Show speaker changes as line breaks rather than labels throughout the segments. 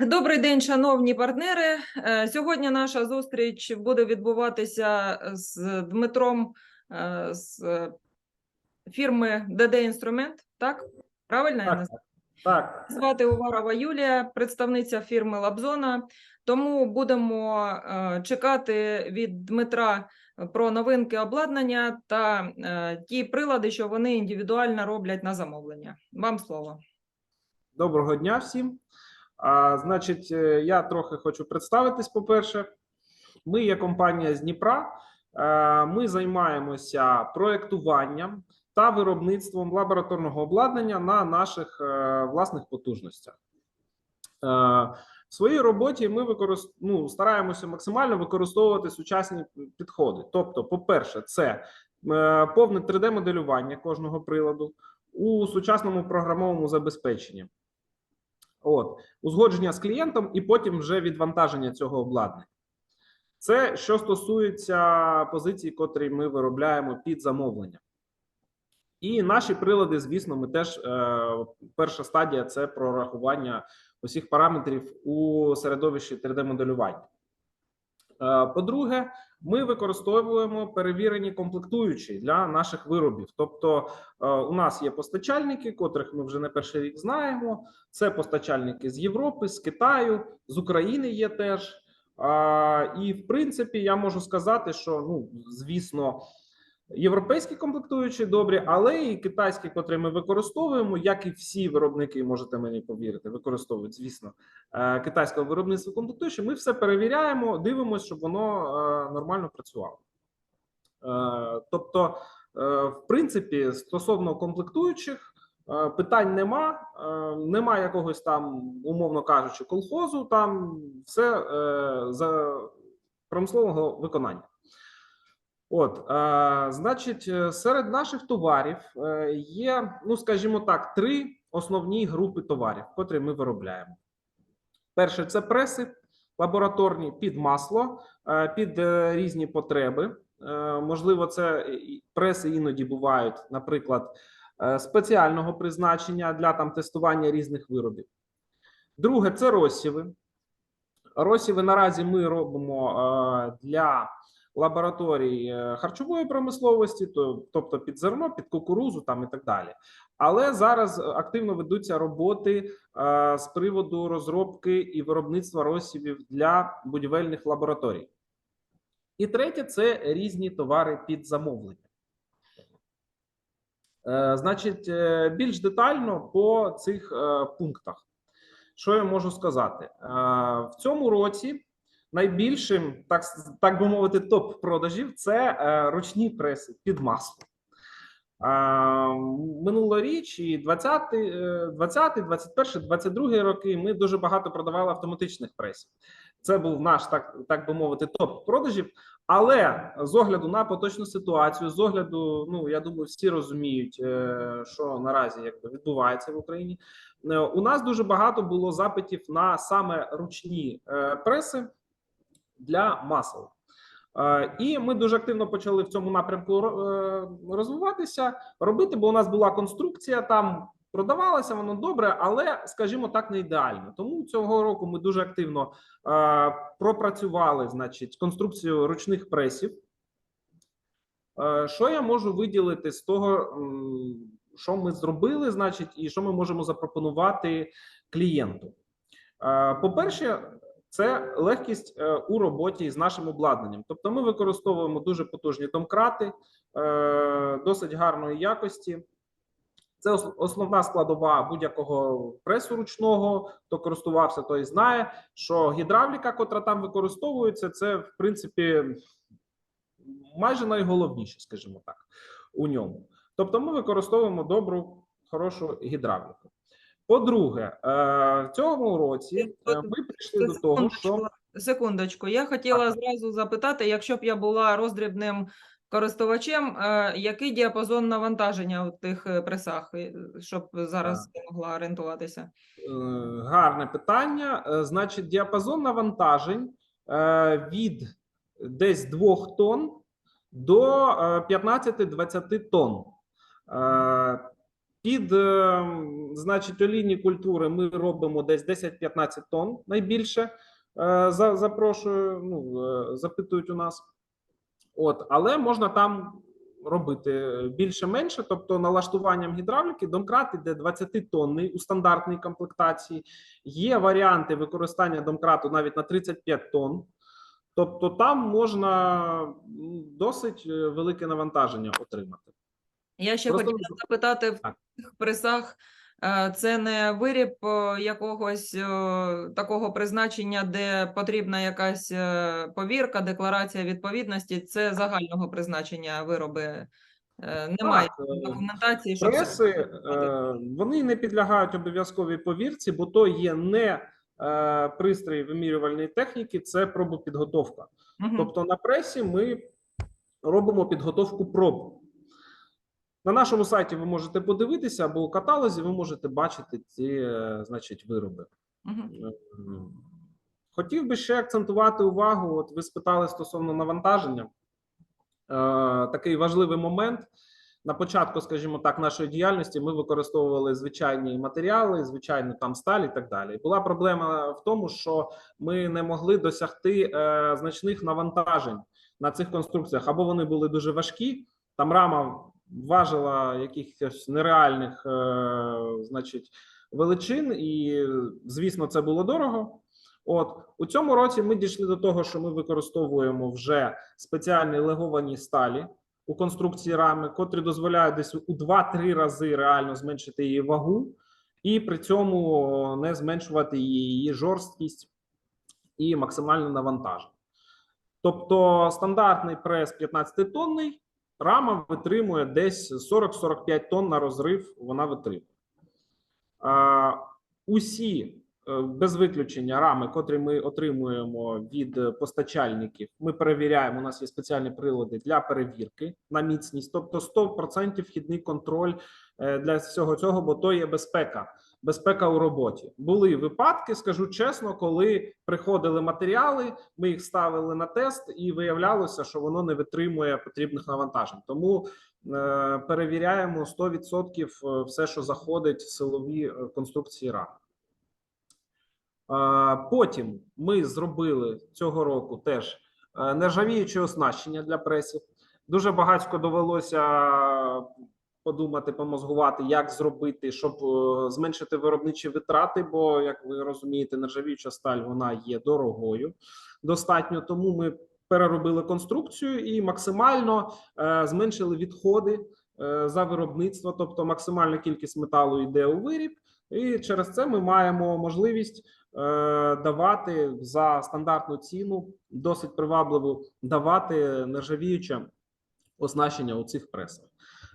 Добрий день, шановні партнери. Е, Сьогодні наша зустріч буде відбуватися з Дмитром е, з фірми ДД Інструмент. Так? Правильно я
Так.
називаю?
Так,
Звати Уварова Юлія, представниця фірми Лабзона. Тому будемо е, чекати від Дмитра про новинки обладнання та ті прилади, що вони індивідуально роблять на замовлення. Вам слово.
доброго дня всім. А, значить, е, я трохи хочу представитись. По-перше, ми є компанія з Дніпра. Е, Ми займаємося проектуванням та виробництвом лабораторного обладнання на наших е, власних потужностях. В своїй роботі ми використ... ну, стараємося максимально використовувати сучасні підходи. Тобто, по-перше, це повне 3D-моделювання кожного приладу у сучасному програмовому забезпеченні. От, узгодження з клієнтом і потім вже відвантаження цього обладнання. Це що стосується позицій, котрі ми виробляємо під замовлення. І наші прилади, звісно, ми теж е, перша стадія це прорахування усіх параметрів у середовищі 3D-моделювання. Е, По-друге, ми використовуємо перевірені комплектуючі для наших виробів. Тобто, е, у нас є постачальники, котрих ми вже не перший рік знаємо. Це постачальники з Європи, з Китаю, з України є теж. І в принципі, я можу сказати, що ну, звісно, європейські комплектуючі добрі, але і китайські, котрі ми використовуємо, як і всі виробники, можете мені повірити, використовують, звісно, е, китайського виробництва комплектуючі. Ми все перевіряємо, дивимося, щоб воно е, нормально працювало. Е, Тобто, в принципі, стосовно комплектуючих. Питань нема, нема якогось там, умовно кажучи, колхозу. Там все за промислового виконання. От, е, значить, е, серед наших товарів е, є, ну скажімо так, три основні групи товарів, котрі ми виробляємо. Перше це преси лабораторні під масло, е, під різні потреби. Можливо, це преси іноді бувають, наприклад, спеціального призначення для там тестування різних виробів. Друге це розсіви. Розсіви наразі ми робимо для лабораторій е, харчової промисловості, то, тобто під зерно, під кукурузу там і так далі. Але зараз активно ведуться роботи е, з приводу розробки і виробництва розсівів для будівельних лабораторій. І третє це різні товари під замовлення. Е, Значить, більш детально по цих пунктах. Що я можу сказати? В цьому році найбільшим, так, так би мовити, топ продажів це е, ручні преси під масло. Е, Минулоріч і 20, е, 20, 21, 22 роки ми дуже багато продавали автоматичних пресів. Це був наш, так, так би мовити, топ продажів. Але з огляду на поточну ситуацію, з огляду, ну я думаю, всі розуміють, е, що наразі якби відбувається в Україні. У нас дуже багато було запитів на саме ручні преси для масел. Е, І ми дуже активно почали в цьому напрямку е, розвиватися, робити, бо у нас була конструкція там. Продавалося воно добре, але скажімо так, не ідеально. Тому цього року ми дуже активно е, пропрацювали, значить, конструкцію ручних пресів. Що я можу виділити з того, що ми зробили, значить, і що ми можемо запропонувати клієнту? По-перше, це легкість е, у роботі з нашим обладнанням. Тобто, ми використовуємо дуже потужні домкрати, е, досить гарної якості. Це основна складова будь-якого пресу ручного. Хто користувався, той знає, що гідравліка, котра там використовується, це в принципі майже найголовніше, скажімо так, у ньому. Тобто, ми використовуємо добру, хорошу гідравліку. По-друге, е, в цьому році е, ми прийшли до того, що
Секундочку. Я хотіла зразу запитати, якщо б я була роздрібним користувачем, е, який діапазон навантаження у тих е, пресах, е, щоб зараз я могла орієнтуватися?
Е, Гарне питання. Е, Значить, діапазон навантажень е, від десь 2 тонн до е, 15-20 тонн. Під е, значить олійні культури ми робимо десь 10-15 тонн найбільше. Е, запрошую, ну, е, запитують у нас. От, але можна там робити більше-менше, тобто налаштуванням гідравліки домкрат іде 20 тонний у стандартній комплектації. Є варіанти використання домкрату навіть на 35 тонн. Тобто там можна досить велике навантаження отримати.
Я ще
Просто
хотіла запитати в
Так.
цих пресах. е, Це не виріб е, якогось е, такого призначення, де потрібна якась повірка, декларація відповідності. Це загального призначення вироби. Немає
Так,
документації, це
Преси е, вони не підлягають обов'язковій повірці, бо то є не пристрій вимірювальної техніки, це пробопідготовка.
Мгм.
Тобто на пресі ми робимо підготовку проб. На нашому сайті ви можете подивитися, або у каталозі ви можете бачити ці е, значить, вироби. М, Хотів би ще акцентувати увагу. От ви спитали стосовно навантаження. Е, такий важливий момент. На початку, скажімо так, нашої діяльності ми використовували звичайні матеріали, звичайну там сталь і так далі. Була проблема в тому, що ми не могли досягти е, значних навантажень на цих конструкціях, або вони були дуже важкі. Там рама важила якихось нереальних, е, значить, величин, і звісно, це було дорого. От у цьому році ми дійшли до того, що ми використовуємо вже спеціальні леговані сталі у конструкції рами, котрі дозволяють десь у 2-3 рази реально зменшити її вагу, і при цьому не зменшувати її жорсткість і максимальне навантаження. Тобто стандартний прес 15-тонний, рама витримує десь 40-45 тонн на розрив. Вона витримує. Усі е, без виключення рами, котрі ми отримуємо від постачальників, ми перевіряємо. У нас є спеціальні прилади для перевірки на міцність, тобто 100% вхідний контроль е, для всього цього, бо то є безпека. Безпека у роботі були випадки, скажу чесно, коли приходили матеріали, ми їх ставили на тест, і виявлялося, що воно не витримує потрібних навантажень. Тому е, перевіряємо 100% все, що заходить в силові е, конструкції рами. Е, Потім ми зробили цього року теж е, нержавіюче оснащення для пресів. Дуже багатько довелося подумати, помозгувати, як зробити, щоб е, зменшити виробничі витрати. Бо, як ви розумієте, нержавіюча сталь вона є дорогою. Достатньо тому ми переробили конструкцію і максимально е, зменшили відходи е, за виробництво, тобто максимальна кількість металу йде у виріб, і через це ми маємо можливість е, давати за стандартну ціну, досить привабливу, давати нержавіюче оснащення у цих пресах.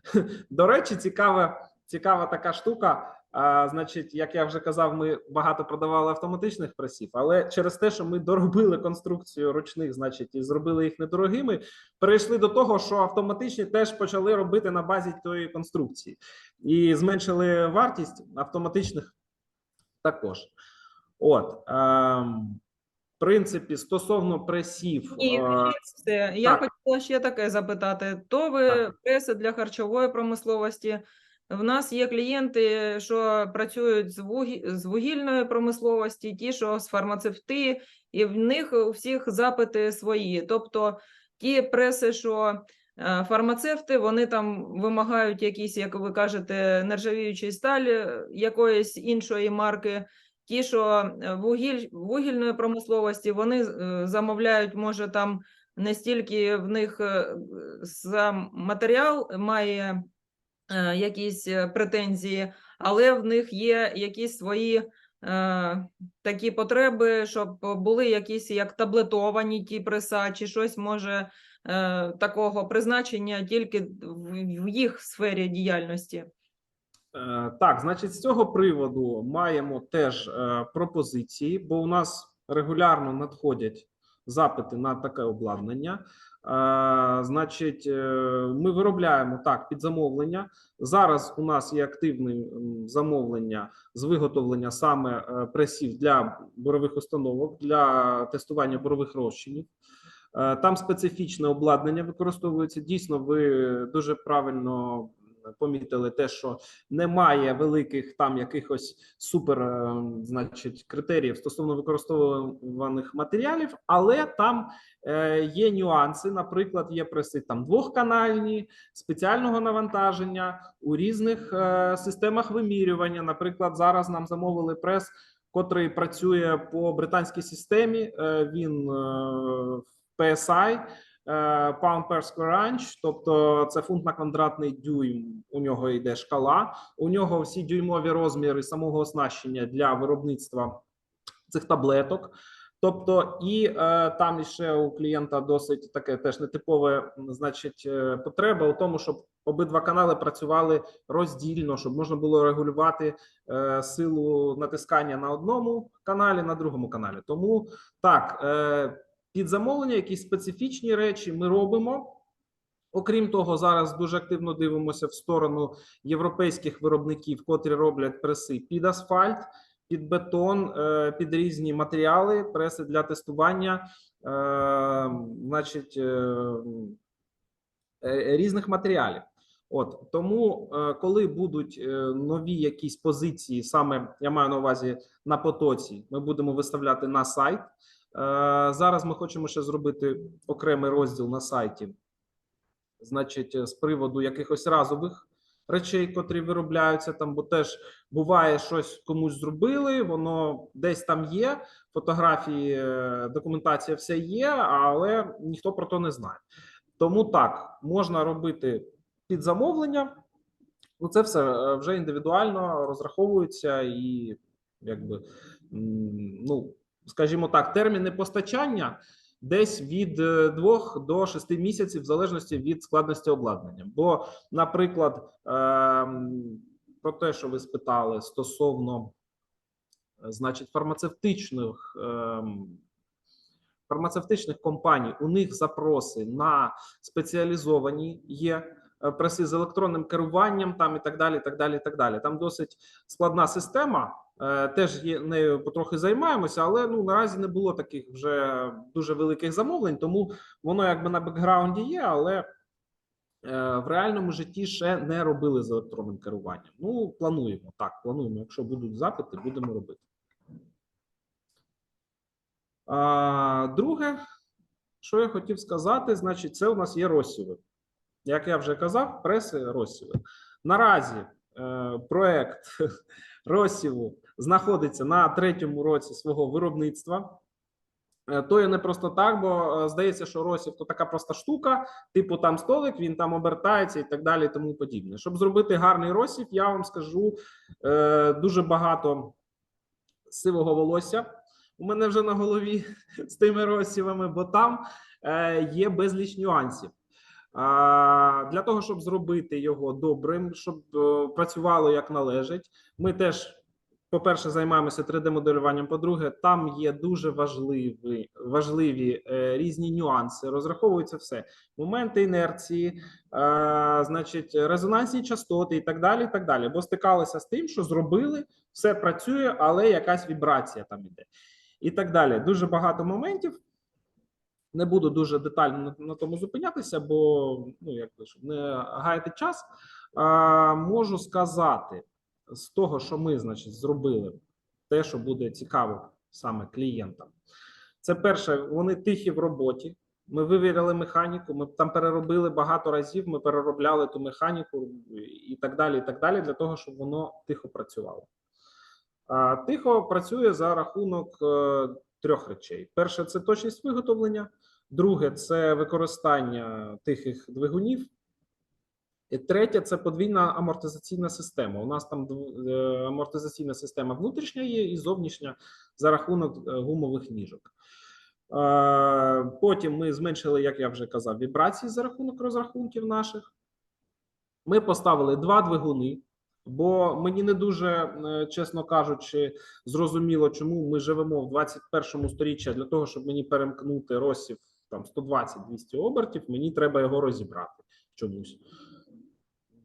До речі, цікава, цікава така штука. А, значить, як я вже казав, ми багато продавали автоматичних пресів, але через те, що ми доробили конструкцію ручних, значить, і зробили їх недорогими, перейшли до того, що автоматичні теж почали робити на базі тої конструкції і зменшили вартість автоматичних також. От, ем, принципі, стосовно пресів,
І
е,
я
так.
хотіла ще таке запитати: то ви
Так.
преси для харчової промисловості? В нас є клієнти, що працюють з, вугі... з вугільної промисловості, ті, що з фармацевти, і в них у всіх запити свої. Тобто ті преси, що е, фармацевти, вони там вимагають якісь, як ви кажете, нержавіючі сталі якоїсь іншої марки. Ті, що е, вугіль... вугільної промисловості, вони е, замовляють, може, там не стільки в них е, сам матеріал має якісь претензії, але в них є якісь свої такі потреби, щоб були якісь як таблетовані ті преса, чи щось може такого призначення тільки в їх сфері діяльності.
Е, Так, значить, з цього приводу маємо теж е, пропозиції, бо у нас регулярно надходять запити на таке обладнання. Е, Значить, ми виробляємо так під замовлення. Зараз у нас є активне замовлення з виготовлення саме пресів для бурових установок для тестування бурових розчинів. Там специфічне обладнання використовується. Дійсно, ви дуже правильно помітили те, що немає великих там якихось супер, е, значить, критеріїв стосовно використовуваних матеріалів, але там е, є нюанси. Наприклад, є преси там двохканальні, спеціального навантаження у різних е, системах вимірювання. Наприклад, зараз нам замовили прес, котрий працює по британській системі. Е, він е, PSI. Pound per square inch, тобто це фунт на квадратний дюйм. У нього йде шкала. У нього всі дюймові розміри самого оснащення для виробництва цих таблеток. Тобто, і е, там ще у клієнта досить таке теж нетипове, значить, е, потреба у тому, щоб обидва канали працювали роздільно, щоб можна було регулювати е, силу натискання на одному каналі, на другому каналі. Тому так, е, під замовлення, якісь специфічні речі ми робимо. Окрім того, зараз дуже активно дивимося в сторону європейських виробників, котрі роблять преси під асфальт, під бетон, е, під різні матеріали, преси для тестування, е, значить, е, різних матеріалів. От тому, коли будуть нові якісь позиції, саме я маю на увазі на потоці, ми будемо виставляти на сайт. Е, Зараз ми хочемо ще зробити окремий розділ на сайті, значить, з приводу якихось разових речей, котрі виробляються там, бо теж буває щось комусь зробили, воно десь там є. Фотографії, е, документація все є, але ніхто про то не знає. Тому так можна робити під замовлення. Ну, це все е, вже індивідуально розраховується і якби ну, скажімо так, терміни постачання десь від 2 до 6 місяців, в залежності від складності обладнання. Бо, наприклад, ем, про те, що ви спитали стосовно, е, значить, фармацевтичних. ем, Фармацевтичних компаній у них запроси на спеціалізовані є е, преси з електронним керуванням, там і так далі. так далі, і так далі. Там досить складна система. Е, Теж є нею потрохи займаємося, але ну наразі не було таких вже дуже великих замовлень, тому воно якби на бекграунді є, але е, в реальному житті ще не робили з електронним керуванням. Ну, плануємо так. Плануємо. Якщо будуть запити, будемо робити. А, друге, що я хотів сказати, значить, це у нас є розсіви. Як я вже казав, преси розсіви. Наразі е, проект розсіву знаходиться на третьому році свого виробництва. Е, То є не просто так, бо е, здається, що розсів то така проста штука, типу там столик, він там обертається і так далі, і тому подібне. Щоб зробити гарний розсів, я вам скажу е, дуже багато сивого волосся. У мене вже на голові з тими розсівами, бо там є безліч нюансів. Для того, щоб зробити його добрим, щоб е, працювало як належить, ми теж, по-перше, займаємося 3D-моделюванням. По-друге, там є дуже важливі, важливі е, різні нюанси. Розраховується все: моменти інерції, е, значить, резонансні частоти і так далі. і так далі. Бо стикалися з тим, що зробили, все працює, але якась вібрація там іде. І так далі. Дуже багато моментів. Не буду дуже детально на, на тому зупинятися, бо ну якби щоб не гаяти час. А, можу сказати з того, що ми, значить, зробили, те, що буде цікаво саме клієнтам. Це перше, вони тихі в роботі. Ми вивіряли механіку. Ми там переробили багато разів. Ми переробляли ту механіку і так далі. І так далі, для того, щоб воно тихо працювало. А, Тихо працює за рахунок е, трьох речей: перше це точність виготовлення, друге це використання тихих двигунів. І третє це подвійна амортизаційна система. У нас там е, амортизаційна система внутрішня є і зовнішня за рахунок е, гумових ніжок. Е, Потім ми зменшили, як я вже казав, вібрації за рахунок розрахунків наших. Ми поставили два двигуни. Бо мені не дуже, чесно кажучи, зрозуміло, чому ми живемо в 21 сторіччі для того, щоб мені перемкнути розсів там 120-200 обертів, мені треба його розібрати чомусь.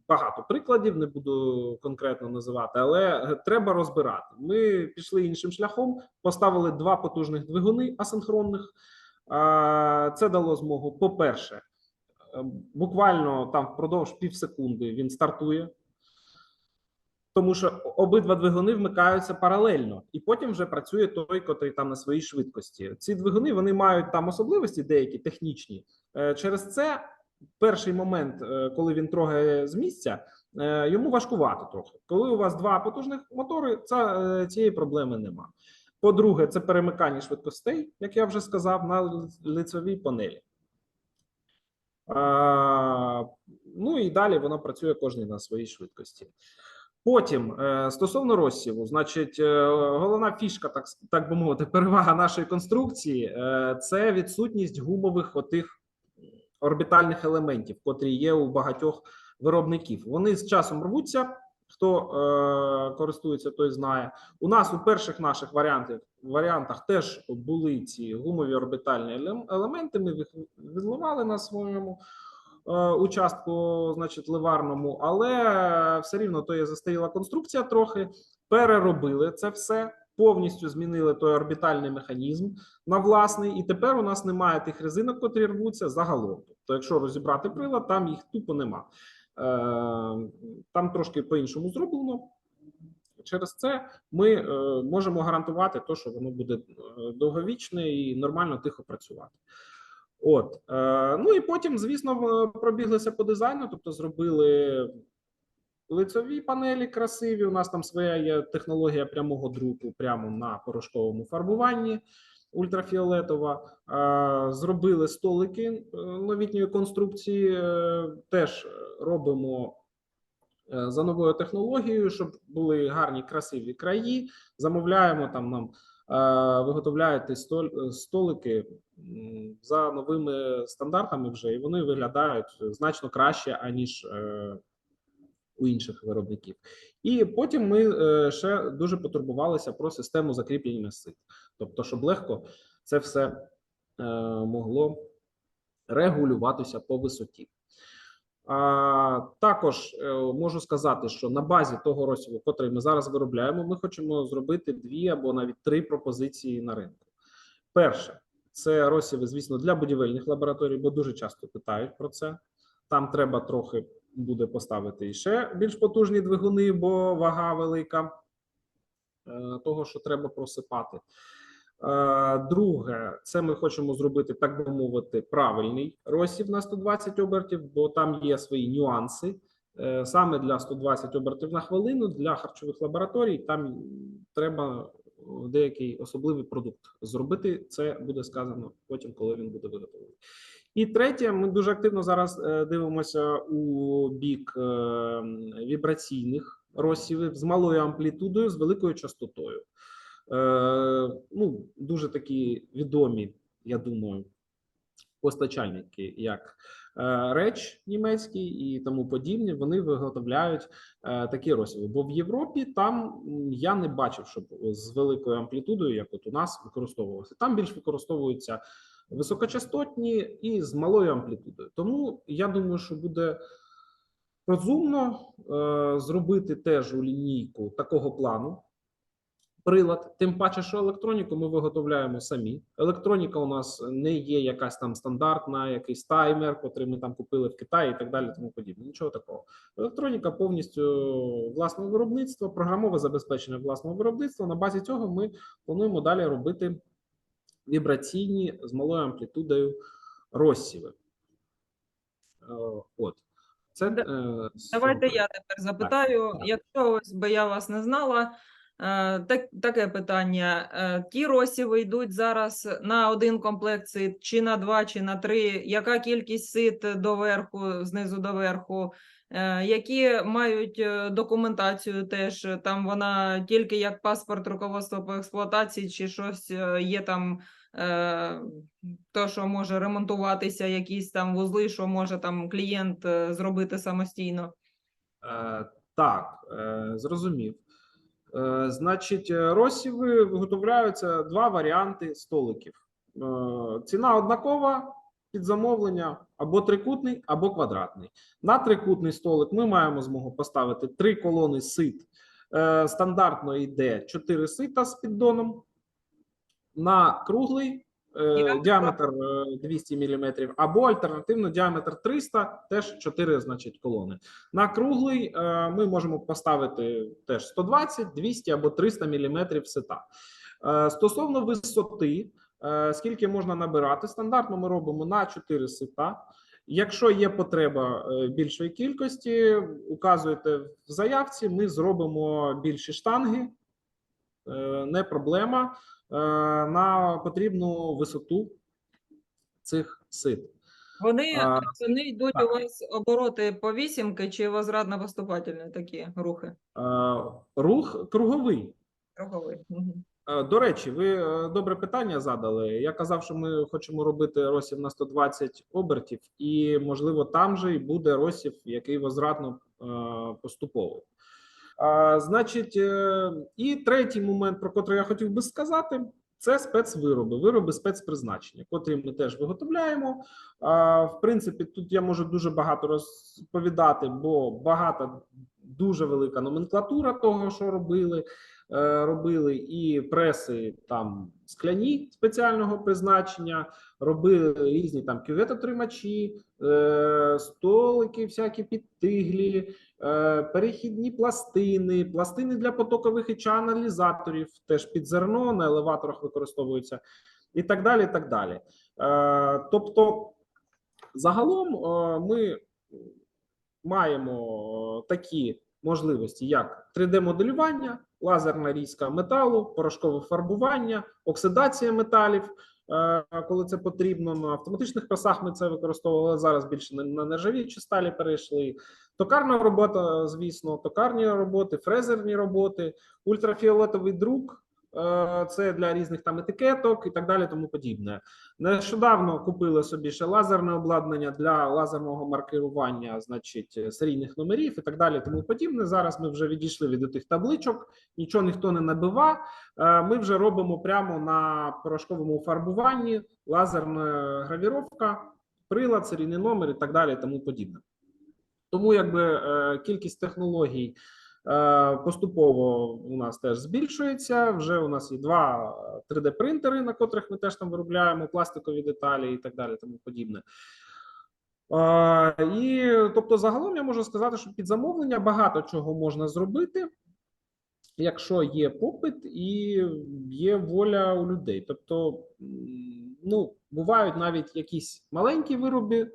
Багато прикладів не буду конкретно називати, але е, треба розбирати. Ми пішли іншим шляхом, поставили два потужних двигуни асинхронних. Це дало змогу, по-перше, Е, Буквально там впродовж пів секунди він стартує, тому що обидва двигуни вмикаються паралельно, і потім вже працює той, котрий там на своїй швидкості. Ці двигуни вони мають там особливості деякі технічні. Е, Через це перший момент, е, коли він трогає з місця, е, йому важкувато трохи. Коли у вас два потужних мотори, це, цієї проблеми нема. По-друге, це перемикання швидкостей, як я вже сказав, на ли- лицевій панелі. Ну і далі воно працює кожен на своїй швидкості. Потім, е, стосовно розсіву, значить, е, головна фішка, так, так би мовити, перевага нашої конструкції е, це відсутність гумових отих орбітальних елементів, котрі є у багатьох виробників. Вони з часом рвуться. Хто е, користується, той знає. У нас у перших наших варіантів варіантах теж були ці гумові орбітальні елементи. Ми їх відливали на своєму участку, значить, ливарному, але все рівно то є застаріла конструкція трохи. Переробили це все, повністю змінили той орбітальний механізм на власний, і тепер у нас немає тих резинок, котрі рвуться загалом. Тобто, якщо розібрати прилад, там їх тупо нема. Е, Там трошки по-іншому зроблено. Через це ми е, можемо гарантувати, то, що воно буде е, довговічне і нормально тихо працювати. От е, ну і потім, звісно, пробіглися по дизайну, тобто зробили лицеві панелі красиві. У нас там своя є технологія прямого друку прямо на порошковому фарбуванні ультрафіолетова. Е, Зробили столики е, новітньої конструкції. Теж робимо за новою технологією, щоб були гарні красиві краї. Замовляємо там нам. Е, столь- столики за новими стандартами вже, і вони виглядають значно краще, аніж е, у інших виробників. І потім ми е, ще дуже потурбувалися про систему закріплення сит, тобто, щоб легко це все могло регулюватися по висоті. А, також е, можу сказати, що на базі того розсіву, котрий ми зараз виробляємо, ми хочемо зробити дві або навіть три пропозиції на ринку. Перше, це розсіви, звісно, для будівельних лабораторій, бо дуже часто питають про це. Там треба трохи буде поставити ще більш потужні двигуни, бо вага велика е, того, що треба просипати. Е, Друге, це ми хочемо зробити, так би мовити, правильний розсів на 120 обертів, бо там є свої нюанси. Е, Саме для 120 обертів на хвилину для харчових лабораторій там треба деякий особливий продукт зробити. Це буде сказано потім, коли він буде виготовлений. І третє, ми дуже активно зараз е, дивимося у бік е, вібраційних розсівів з малою амплітудою, з великою частотою. Е, ну, дуже такі відомі, я думаю, постачальники, як е, Реч німецький і тому подібні, вони виготовляють е, такі розсіви. Бо в Європі там я не бачив, щоб з великою амплітудою, як от у нас, використовувалося. Там більш використовуються високочастотні і з малою амплітудою. Тому я думаю, що буде розумно е, зробити теж у лінійку такого плану прилад. Тим паче, що електроніку ми виготовляємо самі. Електроніка у нас не є якась там стандартна, якийсь таймер, котрий ми там купили в Китаї і так далі. Тому подібне. Нічого такого. Електроніка повністю власного виробництва, програмове забезпечення власного виробництва. На базі цього ми плануємо далі робити вібраційні з малою амплітудою розсіви. Е, От. Це е,
Давайте я тепер запитаю,
так.
якщо ось би я вас не знала, так, таке питання. Е, Ті розсіви йдуть зараз на один комплект сит, чи на два, чи на три. Яка кількість сит доверху, знизу до верху? Е, Які мають е, документацію теж? Там вона тільки як паспорт руководства по експлуатації, чи щось е, є там е, то, що може ремонтуватися, якісь там вузли, що може там клієнт е, зробити самостійно.
Е, Так, е, зрозумів. Е, Значить, е, розсіви виготовляються два варіанти столиків. Е, Ціна однакова під замовлення або трикутний, або квадратний. На трикутний столик ми маємо змогу поставити три колони сит. Стандартно йде чотири сита з піддоном. На круглий
Діаметр.
діаметр е, 200 мм, або альтернативно діаметр 300, теж 4 значить, колони. На круглий е, ми можемо поставити теж 120, 200 або 300 мм сета. Е, Стосовно висоти, е, скільки можна набирати, стандартно ми робимо на 4 сета. Якщо є потреба е, більшої кількості, указуєте в заявці, ми зробимо більші штанги, е, не проблема, е, на потрібну висоту цих сит.
Вони,
А,
вони йдуть
так.
у вас обороти по вісімки чи возвратно-поступательні такі рухи?
Е, Рух круговий.
Круговий.
Е, До речі, ви е, добре питання задали. Я казав, що ми хочемо робити розсів на 120 обертів, і можливо там же і буде розсів, який возвратно е, поступовий. Значить, е, і третій момент, про який я хотів би сказати, це спецвироби, вироби спецпризначення, котрі ми теж виготовляємо. В принципі, тут я можу дуже багато розповідати, бо багата, дуже велика номенклатура того, що робили. Е, робили і преси там скляні спеціального призначення, робили різні там кюветотримачі, е, 100 штуки, всякі підтиглі, е, перехідні пластини, пластини для потокових і аналізаторів, теж під зерно на елеваторах використовуються і так далі. І так далі. Е, тобто, загалом е, ми маємо такі можливості, як 3D-моделювання, лазерна різка металу, порошкове фарбування, оксидація металів е, Коли це потрібно на автоматичних пресах, ми це використовували зараз більше на- нержавіючі сталі перейшли. Токарна робота, звісно, токарні роботи, фрезерні роботи, ультрафіолетовий друк. Е, Це для різних там етикеток і так далі, тому подібне. Нещодавно купили собі ще лазерне обладнання для лазерного маркерування, значить, серійних номерів і так далі, тому подібне. Зараз ми вже відійшли від тих табличок, нічого ніхто не набива. Е, Ми вже робимо прямо на порошковому фарбуванні, лазерна гравіровка, прилад, серійний номер і так далі, тому подібне. Тому якби е, кількість технологій поступово у нас теж збільшується. Вже у нас є два 3D-принтери, на котрих ми теж там виробляємо пластикові деталі і так далі, тому подібне. Е, І тобто, загалом я можу сказати, що під замовлення багато чого можна зробити, якщо є попит і є воля у людей. Тобто, ну бувають навіть якісь маленькі вироби, е,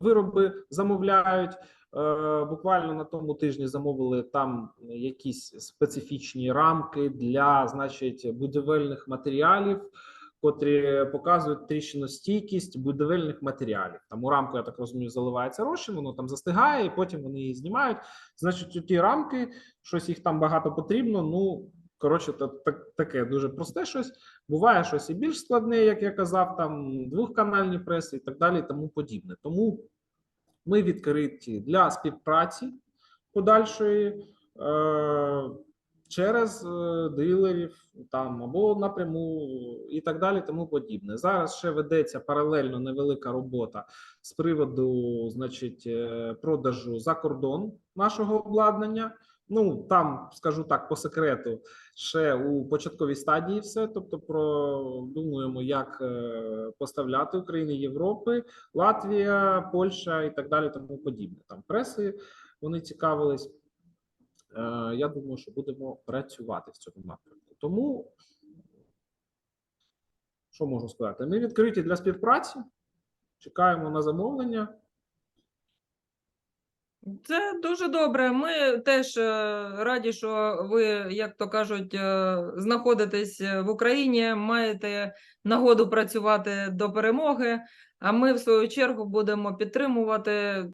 вироби замовляють. Е, Буквально на тому тижні замовили там якісь специфічні рамки для, значить, будівельних матеріалів, котрі показують тріщиностійкість будівельних матеріалів. Там у рамку, я так розумію, заливається розчин, воно там застигає, і потім вони її знімають. Значить, ті рамки, щось їх там багато потрібно. Ну коротше, та, так, таке дуже просте щось. Буває щось і більш складне, як я казав, там двохканальні преси і так далі, і тому подібне. Тому ми відкриті для співпраці подальшої е, через е, дилерів там або напряму і так далі, тому подібне. Зараз ще ведеться паралельно невелика робота з приводу, значить, е, продажу за кордон нашого обладнання. Ну там скажу так по секрету, ще у початковій стадії все. Тобто, продумуємо, як е, поставляти Україні Європи, Латвія, Польща і так далі, тому подібне. Там преси вони цікавились. Е, Я думаю, що будемо працювати в цьому напрямку. Тому що можу сказати? Ми відкриті для співпраці. Чекаємо на замовлення.
Це дуже добре. Ми теж е, раді, що ви, як то кажуть, е, знаходитесь в Україні, маєте нагоду працювати до перемоги. А ми, в свою чергу, будемо підтримувати